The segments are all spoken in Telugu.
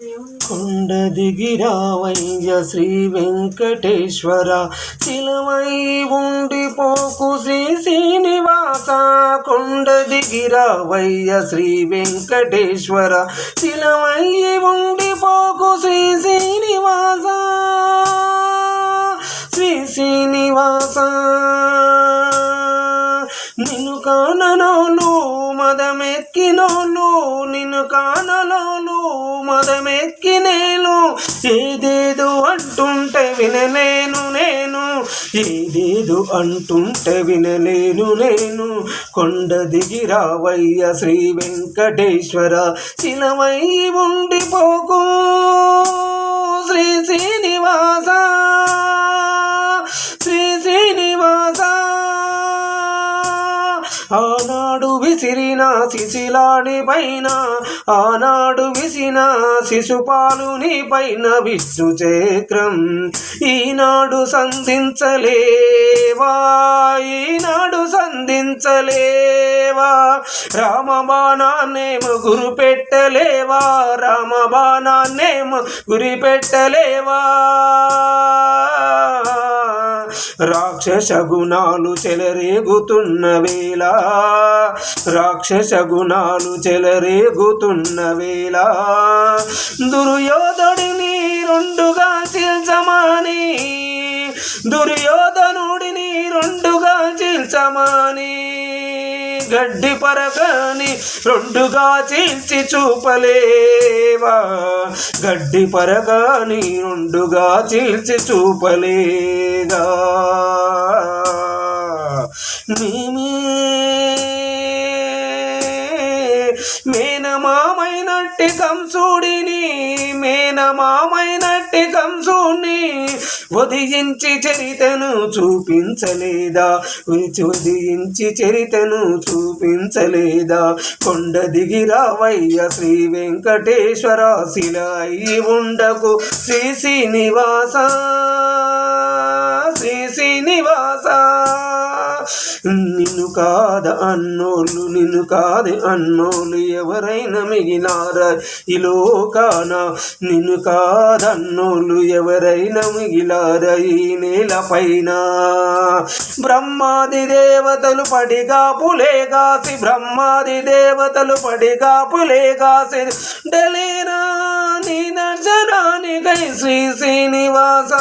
కొండ దిగిరావయ్య శ్రీ వెంకటేశ్వర శిలమై ఉండిపోకు శ్రీ శ్రీనివాస. కొండ దిగిరావయ్య శ్రీ వెంకటేశ్వర శిలమై ఉండిపోకు శ్రీ శ్రీనివాస. శ్రీ శ్రీనివాస. నిన్ను కానలోను మదమెక్కినోలు నిన్ను కాన మదమెక్కి నేను. ఏదేదో అంటుంటే వినలేను నేను. ఏదేదో అంటుంటే వినలేను నేను. కొండ దిగి రావయ్య శ్రీ వెంకటేశ్వర. శిలవై ఉండిపోకు. శ్రీ శ్రీనివాస విసిరిన శిశిలాడి పైన ఆనాడు విసిన శిశుపాలుని పైన విష్ణు చక్రం ఈనాడు సంధించలేవా ఈనాడు సంధించలేవా రామబాణాన్నేమో గురు పెట్టలేవా రామబాణాన్నేమో గురి పెట్టలేవా. రాక్షస గుణాలు చెలరేగుతున్న వేళ రాక్షస గుణాలు చెలరేగుతున్న వేళ. దుర్యోధుడిని రెండుగా చీల్చమాని దుర్యోధనుడిని రెండుగా చీల్చమాని. గడ్డి పరకని రెండుగా చీల్చి చూపలేవా? గడ్డి పరకని రెండుగా చీల్చి చూపలేగా మేమే మేనమామైనట్టి కంసుడిని మేనమామైనట్టి కంసుడిని ఉదయించి చరితను చూపించలేదా? ఉదయించి చరితను చూపించలేదా? కొండ దిగి రావయ్య శ్రీ వెంకటేశ్వర శిల ఉండకు. శ్రీ శ్రీనివాస శ్రీ శ్రీనివాస. నిన్ను కాద అన్నోళ్ళు నిన్ను కాదు అన్నోళ్ళు ఎవరైనా మిగిలారా ఈ లోకాన? నిన్ను కాదన్నోళ్ళు ఎవరైనా మిగిలారా ఈ నేల పైన బ్రహ్మాది దేవతలు పడిగా పులేగాసి బ్రహ్మాది దేవతలు పడిగా పులేగాసి డలేనా నీ దర్శనానికై శ్రీ శ్రీనివాస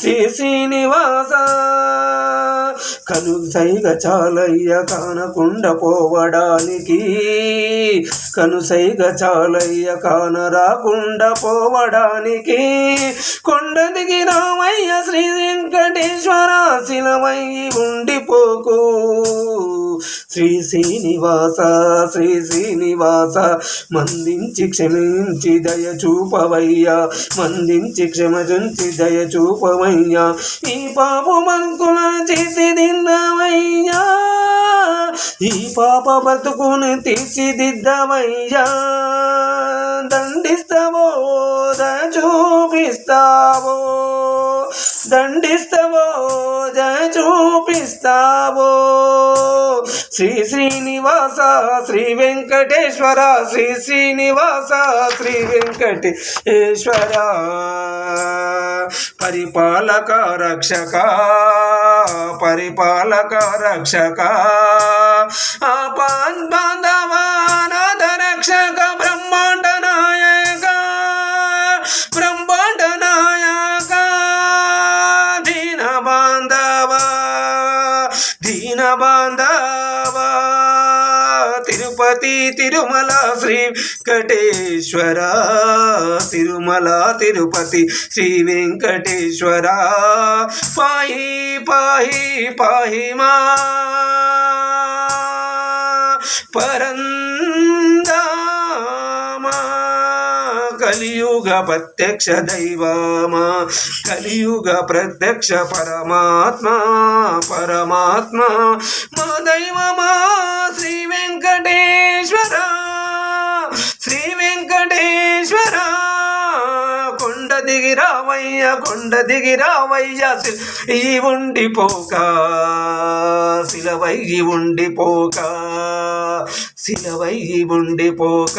శ్రీ శ్రీనివాస. కను సైగ చాలయ్య కానకుండా పోవడానికి. కను సైగ చాలయ్య కాన రాకుండా పోవడానికి. కొండ దిగి రామయ్య శ్రీ వెంకటేశ్వర శిలవై ఉండిపోకు. శ్రీ శ్రీనివాస శ్రీ శ్రీనివాస మందించి క్షమించి దయ చూపవయ్యా మందించి క్షమచుంచి దయ చూపవయ్యా ఈ పాపు మంకుల చేసి దిద్దవయ్యా ఈ పాప బతుకుని తీర్చిదిద్దవయ్యా దండిస్తావో దయ చూపిస్తావో దండిస్తావో చూపిస్తావో. శ్రీ శ్రీనివాస శ్రీ వెంకటేశ్వర శ్రీ శ్రీనివాస శ్రీ వెంకటేశ్వర. పరిపాలక రక్షక పరిపాలక రక్షక. ఆపాన్ బాంధవానాథ రక్షక బ్రహ్మాండ నాయక బ్రహ్మాండ నాయక. దీన బాంధవ దీన బాంధవ. తిరుపతి తిరుమల శ్రీ వెంకటేశ్వర తిరుమల తిరుపతి శ్రీ వెంకటేశ్వర పాహి పాహి పాహి మా పరందామా కలియుగ ప్రత్యక్ష దైవమా కలియుగ ప్రత్యక్ష పరమాత్మ పరమాత్మ. మా దైవమా శ్రీ వెంకటేశ్వర శ్రీ వెంకటేశ్వర. కొండ దిగి రావయ్య కొండ దిగి రావయ్య ఈ ఉండిపోక శిలవయ్యి ఉండిపోక శిలవయ్యి ఉండిపోక